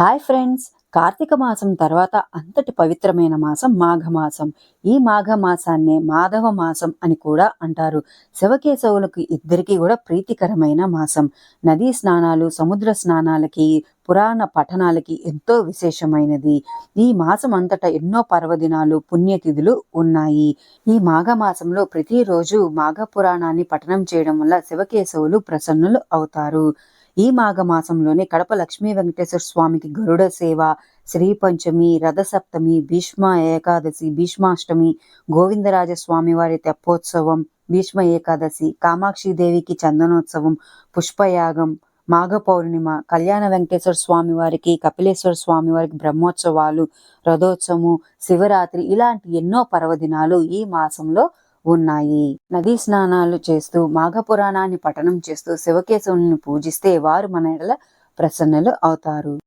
Hi friends. Karthika మాసం తర్వాత అంతటి పవిత్రమైన మాసం మాఘమాసం ఈ మాఘమాసాన్నే మాధవ మాసం అని కూడా అంటారు. శివకేశవులకు ఇద్దరికీ కూడా ప్రీతికరమైన మాసం. నదీ స్నానాలు సముద్ర స్నానాలకి పురాణ పఠనాలకి ఎంతో విశేషమైనది. ఈ మాసం అంతటా ఎన్నో పర్వదినాలు పుణ్యతిథులు ఉన్నాయి. ఈ మాఘమాసంలో ప్రతిరోజు మాఘ పురాణాన్ని పఠనం చేయడం వల్ల శివకేశవులు ప్రసన్నులు అవుతారు. ఈ మాఘమాసంలోనే కడప లక్ష్మీ వెంకటేశ్వర స్వామికి గరుడ సేవ శ్రీ పంచమి రథసప్తమి భీష్మ ఏకాదశి భీష్మాష్టమి గోవిందరాజ స్వామివారి తెప్పోత్సవం భీష్మ ఏకాదశి కామాక్షి దేవికి చందనోత్సవం పుష్పయాగం మాఘ పౌర్ణిమ కళ్యాణ వెంకటేశ్వర స్వామి వారికి కపిలేశ్వర స్వామి వారికి బ్రహ్మోత్సవాలు రథోత్సవము శివరాత్రి ఇలాంటి ఎన్నో పర్వదినాలు ఈ మాసంలో ఉన్నాయి. నదీ స్నానాలు చేస్తూ మాఘ పురాణాన్ని పఠనం చేస్తూ శివకేశవుని పూజిస్తే వారు మన ఎడల ప్రసన్నులు అవుతారు.